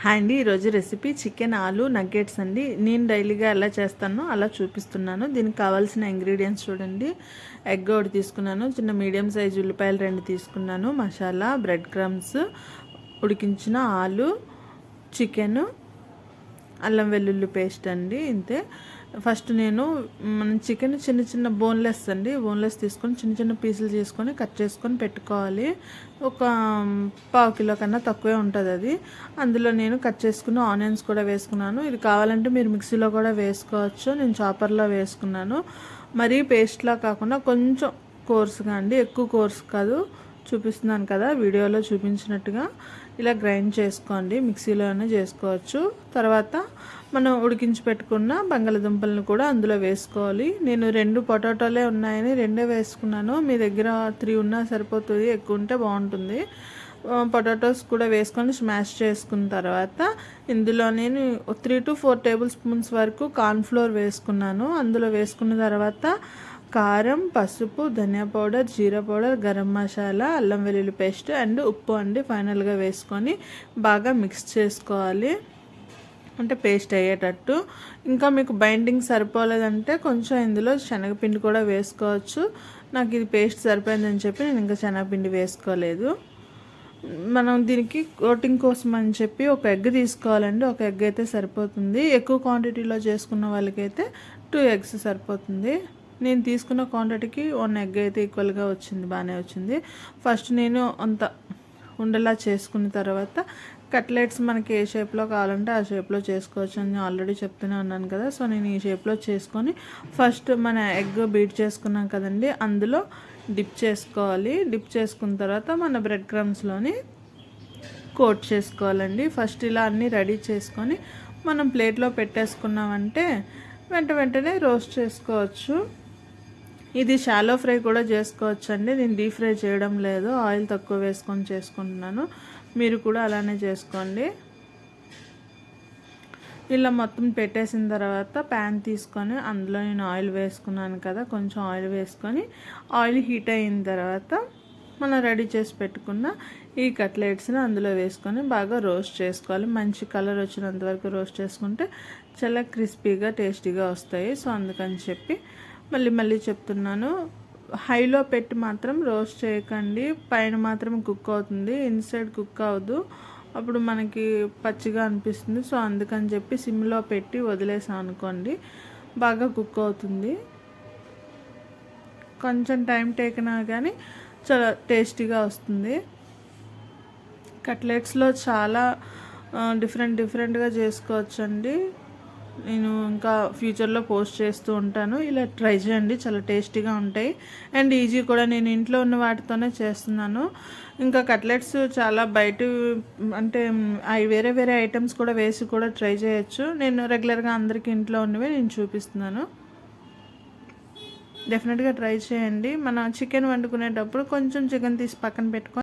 Hi అండి ఈరోజు recipe chicken ఆలు నగ్గెట్స్ అండి. నేను డైలీగా ఎలా చేస్తానో అలా చూపిస్తున్నాను. దీనికి కావాల్సిన ఇంగ్రీడియంట్స్ చూడండి. ఎగ్ ఒకటి తీసుకున్నాను చిన్న మీడియం సైజ్ ఉల్లిపాయలు రెండు తీసుకున్నాను మసాలా బ్రెడ్ క్రమ్స్ ఉడికించిన ఆలు చికెను అల్లం వెల్లుల్లి పేస్ట్ అండి ఇంతే. ఫస్ట్ నేను మన చికెన్ చిన్న చిన్న బోన్లెస్ అండి బోన్లెస్ తీసుకొని చిన్న చిన్న పీసులు చేసుకొని కట్ చేసుకొని పెట్టుకోవాలి. ఒక పావు కిలో కన్నా తక్కువే ఉంటుంది అది. అందులో నేను కట్ చేసుకున్న ఆనియన్స్ కూడా వేసుకున్నాను. ఇది కావాలంటే మీరు మిక్సీలో కూడా వేసుకోవచ్చు నేను చాపర్లో వేసుకున్నాను. మరీ పేస్ట్లా కాకుండా కొంచెం కోర్సుగా అండి ఎక్కువ కోర్స్ కాదు చూపిస్తున్నాను కదా వీడియోలో చూపించినట్టుగా. ఇలా గ్రైండ్ చేసుకోండి మిక్సీలోనే చేసుకోవచ్చు. తర్వాత మనం ఉడికించి పెట్టుకున్న బంగాళదుంపలను కూడా అందులో వేసుకోవాలి. నేను రెండు పొటాటోలే ఉన్నాయని రెండే వేసుకున్నాను. మీ దగ్గర త్రీ ఉన్నా సరిపోతుంది ఎక్కువ ఉంటే బాగుంటుంది. పొటాటోస్ కూడా వేసుకొని స్మాష్ చేసుకున్న తర్వాత ఇందులో నేను three to four tablespoons వరకు కార్న్ఫ్లోర్ వేసుకున్నాను. అందులో వేసుకున్న తర్వాత కారం పసుపు ధనియా పౌడర్ జీరా పౌడర్ గరం మసాలా అల్లం వెల్లుల్లి పేస్ట్ అండ్ ఉప్పు అండి. ఫైనల్గా వేసుకొని బాగా మిక్స్ చేసుకోవాలి. అంటే పేస్ట్ అయ్యేటట్టు. ఇంకా మీకు బైండింగ్ సరిపోలేదంటే కొంచెం ఇందులో శనగపిండి కూడా వేసుకోవచ్చు. నాకు ఇది పేస్ట్ సరిపోయిందని చెప్పి నేను ఇంకా శనగపిండి వేసుకోలేదు. మనం దీనికి కోటింగ్ కోసం అని చెప్పి ఒక ఎగ్ తీసుకోవాలండి. ఒక ఎగ్ అయితే సరిపోతుంది. ఎక్కువ క్వాంటిటీలో చేసుకున్న వాళ్ళకైతే టూ ఎగ్స్ సరిపోతుంది. నేను తీసుకున్న క్వాంటిటీకి వన్ ఎగ్ అయితే ఈక్వల్గా వచ్చింది బాగానే వచ్చింది. ఫస్ట్ నేను అంత ఉండేలా చేసుకున్న తర్వాత కట్లెట్స్ మనకి ఏ షేప్లో కావాలంటే ఆ షేప్లో చేసుకోవచ్చు అని ఆల్రెడీ చెప్తూనే ఉన్నాను కదా. సో నేను ఈ షేప్లో చేసుకొని ఫస్ట్ మన ఎగ్ బీట్ చేసుకున్నాం కదండి. అందులో డిప్ చేసుకోవాలి. డిప్ చేసుకున్న తర్వాత మన బ్రెడ్ క్రమ్స్లోని కోట్ చేసుకోవాలండి. ఫస్ట్ ఇలా అన్నీ రెడీ చేసుకొని మనం ప్లేట్లో పెట్టేసుకున్నామంటే వెంట వెంటనే రోస్ట్ చేసుకోవచ్చు. ఇది షాలో ఫ్రై కూడా చేసుకోవచ్చు అండి నేను డీప్ ఫ్రై చేయడం లేదు. ఆయిల్ తక్కువ వేసుకొని చేసుకుంటున్నాను. మీరు కూడా అలానే చేసుకోండి. ఇలా మొత్తం పెట్టేసిన తర్వాత ప్యాన్ తీసుకొని అందులో నేను ఆయిల్ వేసుకున్నాను కదా కొంచెం ఆయిల్ వేసుకొని ఆయిల్ హీట్ అయిన తర్వాత మనం రెడీ చేసి పెట్టుకున్న ఈ కట్లెట్స్ని అందులో వేసుకొని బాగా రోస్ట్ చేసుకోవాలి. మంచి కలర్ వచ్చినంత వరకు రోస్ట్ చేసుకుంటే చాలా క్రిస్పీగా టేస్టీగా వస్తాయి. సో అందుకని చెప్పి మళ్ళీ మళ్ళీ చెప్తున్నాను. హైలో పెట్టి మాత్రం రోస్ట్ చేయకండి. పైన మాత్రం కుక్ అవుతుంది. ఇన్సైడ్ కుక్ అవ్వదు. అప్పుడు మనకి పచ్చిగా అనిపిస్తుంది. సో అందుకని చెప్పి సిమ్లో పెట్టి వదిలేసాం అనుకోండి. బాగా కుక్ అవుతుంది. కొంచెం టైం టేకినా కానీ చాలా టేస్టీగా వస్తుంది. కట్లెట్స్లో చాలా డిఫరెంట్ డిఫరెంట్గా చేసుకోవచ్చండి. నేను ఇంకా ఫ్యూచర్లో పోస్ట్ చేస్తూ ఉంటాను. ఇలా ట్రై చేయండి. చాలా టేస్టీగా ఉంటాయి. అండ్ ఈజీ కూడా నేను ఇంట్లో ఉన్న వాటితోనే చేస్తున్నాను. ఇంకా కట్లెట్స్ చాలా బయట అంటే అవి వేరే వేరే ఐటమ్స్ కూడా వేసి కూడా ట్రై చేయొచ్చు. నేను రెగ్యులర్గా అందరికీ ఇంట్లో ఉన్నవి నేను చూపిస్తున్నాను. డెఫినెట్గా ట్రై చేయండి. మన చికెన్ వండుకునేటప్పుడు కొంచెం చికెన్ తీసి పక్కన పెట్టుకొని